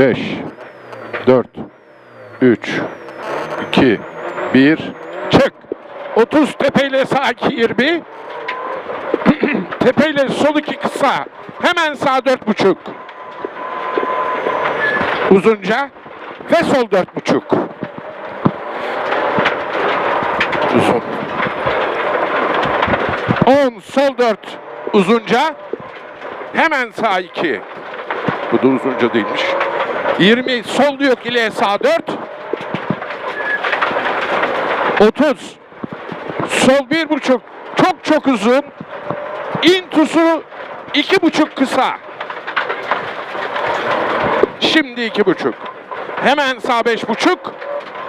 5 4 3 2 1 Çık. 30 tepeyle sağ 2 20 Tepeyle sol 2 kısa. Hemen sağ 4,5 Uzunca ve sol 4,5 Uzun. 10 sol 4 uzunca. Hemen sağ 2 bu da uzunca değilmiş 20 sol yok ile sağ 4 30 sol bir buçuk. Çok çok uzun. İntusu iki buçuk kısa. Şimdi iki buçuk. Hemen sağ beş buçuk.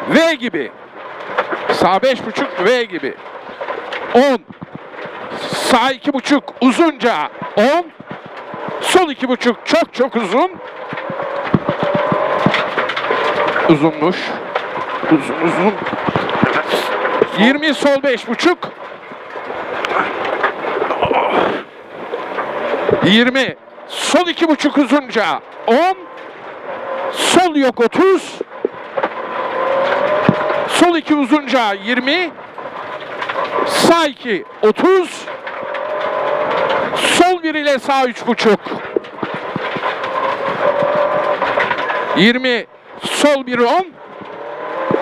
V gibi. Sağ beş buçuk V gibi. 10 sağ iki buçuk uzunca 10 sol iki buçuk çok çok uzun uzunmuş. Uzun uzun. 20 sol beş buçuk. 20 sol iki buçuk uzunca 10 sol yok 30 sol iki uzunca 20 sağ iki 30 sol bir ile sağ üç buçuk. 20 sol bir 10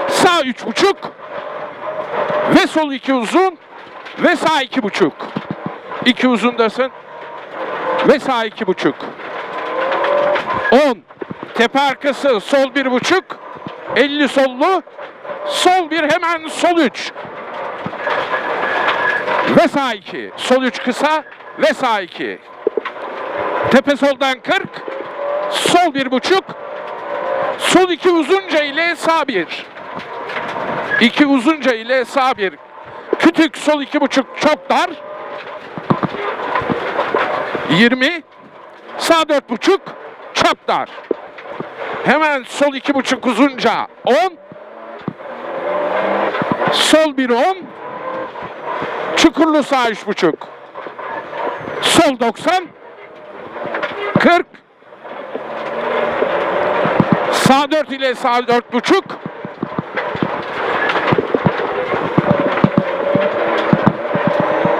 sağ üç buçuk ve sol iki uzun ve sağ iki buçuk. İki uzundasın ve sağ iki buçuk. On. Tepe arkası sol bir buçuk. 50 sollu. Sol bir hemen sol üç. Ve sağ iki. Sol üç kısa ve sağ iki. Tepe soldan 40. Sol bir buçuk. Sol iki uzunca ile sağ bir. İki uzunca ile sağ bir. Kütük sol iki buçuk çok dar. 20. Sağ dört buçuk çok dar. Hemen sol iki buçuk uzunca 10. Sol bir 10. Çukurlu sağ üç buçuk. Sol 90. 40. Sağ 4 ile sağ dört buçuk.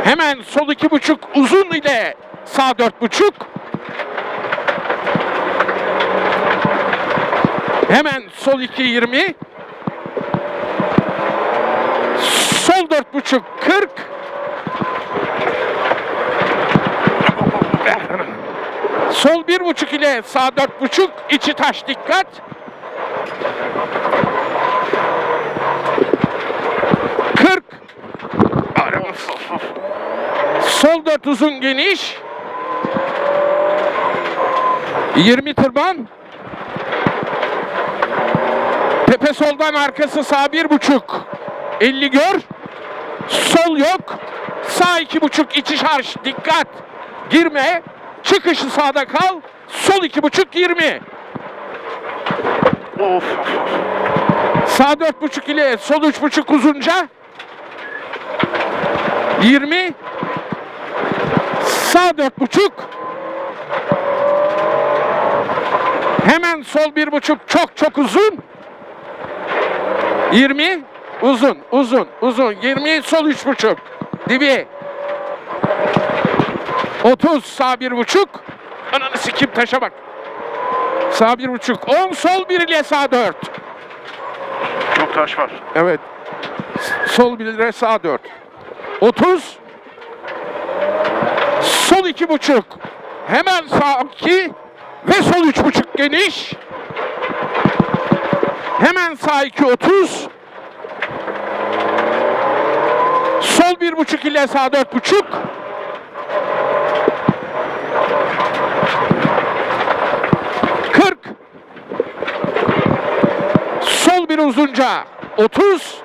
Hemen sol iki buçuk uzun ile sağ dört buçuk. Hemen sol iki yirmi. Sol dört buçuk kırk. Sol bir buçuk ile sağ dört buçuk içi taş dikkat. Kırk. Sol dört uzun geniş. 20 tırban. Tepe soldan arkası sağ bir buçuk. 50 gör. Sol yok. Sağ iki buçuk içi şarj. Dikkat. Girme. Çıkışı sağda kal. Sol iki buçuk 20. Of. Sağ dört buçuk ile sol üç buçuk uzunca. 20. Sağ dört buçuk. Hemen sol bir buçuk çok çok uzun. 20. Uzun, uzun, uzun. 20 sol üç buçuk. Dibi. 30 sağ bir buçuk. Ananı sikim taşa bak. Sağ bir buçuk. 10 sol bir ile sağ dört. Çok taş var. Evet. Sol 1 lira sağ 4. 30. Sol iki buçuk. Hemen sağ 2 ve sol üç buçuk geniş. Hemen sağ 2 30. Sol bir buçuk ile sağ dört buçuk. Kırk. Bir uzunca 30.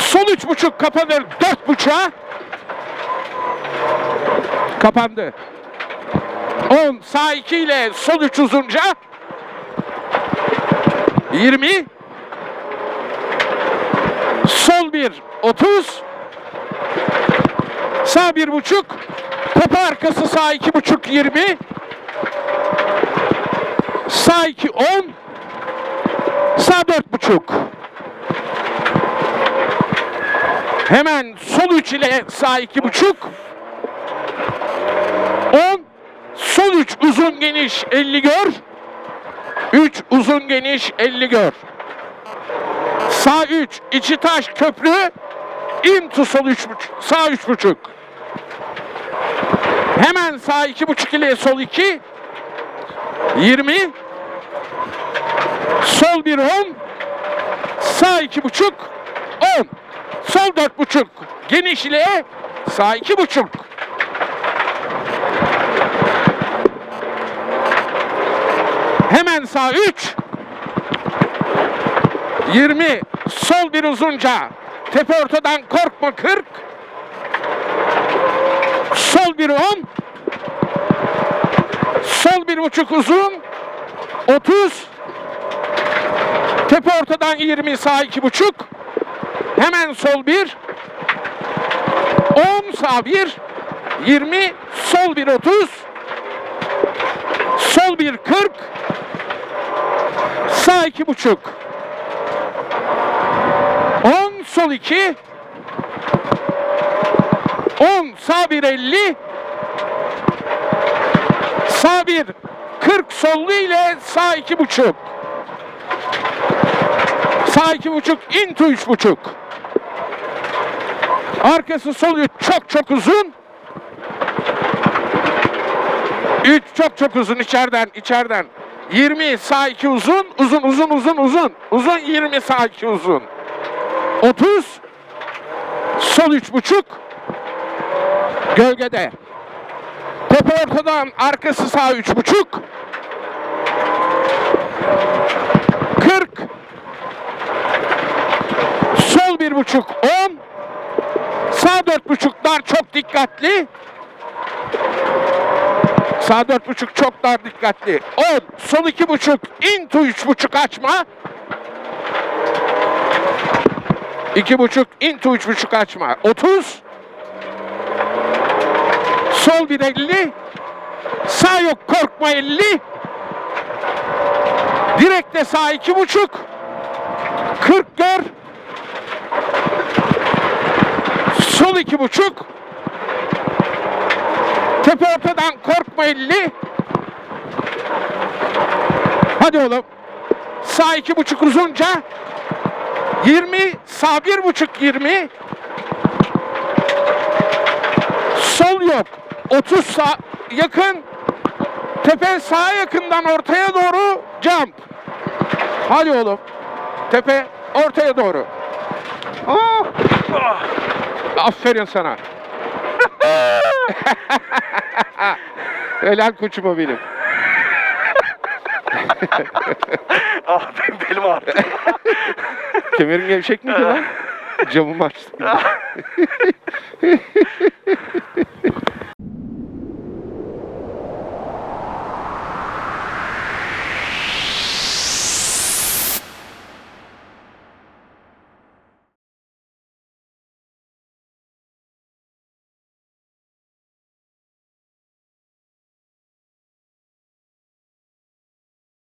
Sol üç buçuk kapanır dört buçuğa. Kapandı. 10 sağ 2 ile sol 3 uzunca. 20. Sol 1 30. Sağ bir buçuk. Tepe arkası sağ iki buçuk 20. Sağ 2 10. Sağ dört buçuk. Hemen sol 3 ile sağ iki buçuk. 10. Sol 3 uzun geniş 50 gör. 3 uzun geniş 50 gör. Sağ 3 içi taş köprü. Into sol 3 buçuk. Sağ 3 buçuk. Hemen sağ iki buçuk ile sol 2. 20. Sol bir 10. Sağ iki buçuk. 10. Sol dört buçuk. Geniş ile sağ iki buçuk. Hemen sağ 3. 20. Sol bir uzunca. Tepe ortadan korkma 40. Sol bir 10. Sol bir buçuk uzun. 30. Ortadan 20 sağ iki buçuk. Hemen sol bir. 10 sağ bir. 20 sol bir 30. Sol bir 40. Sağ iki buçuk. 10 sol 2. 10 sağ bir 50. Sağ bir 40 sollu ile sağ iki buçuk. Sağ iki buçuk into üç buçuk. Arkası sol üç çok çok uzun. Üç çok çok uzun içeriden içeriden. 20 sağ iki uzun uzun uzun uzun uzun. Uzun 20 sağ iki uzun. 30 sol üç buçuk. Gölgede. Tepe ortadan arkası sağ üç buçuk. 40 Sol bir buçuk 10 Sağ dört buçuklar çok dikkatli. Sağ dört buçuk çok dar dikkatli. 10 Sol iki buçuk into üç buçuk açma. İki buçuk into üç buçuk açma. 30 Sol bir 50 Sağ yok korkma 50 Direkte sağ iki buçuk. 40 gör Sol iki buçuk Tepe ortadan korkma 50 Hadi oğlum Sağ iki buçuk uzunca 20 sağ bir buçuk 20 Sol yok 30 sağ yakın Tepe sağa yakından ortaya doğru jump. Hadi oğlum. Tepe ortaya doğru. Oh! Aferin sana. Helal koçuma benim. Ah benim belim ağrıdı. Kemerin gevşek miydi lan? Camımı açtım.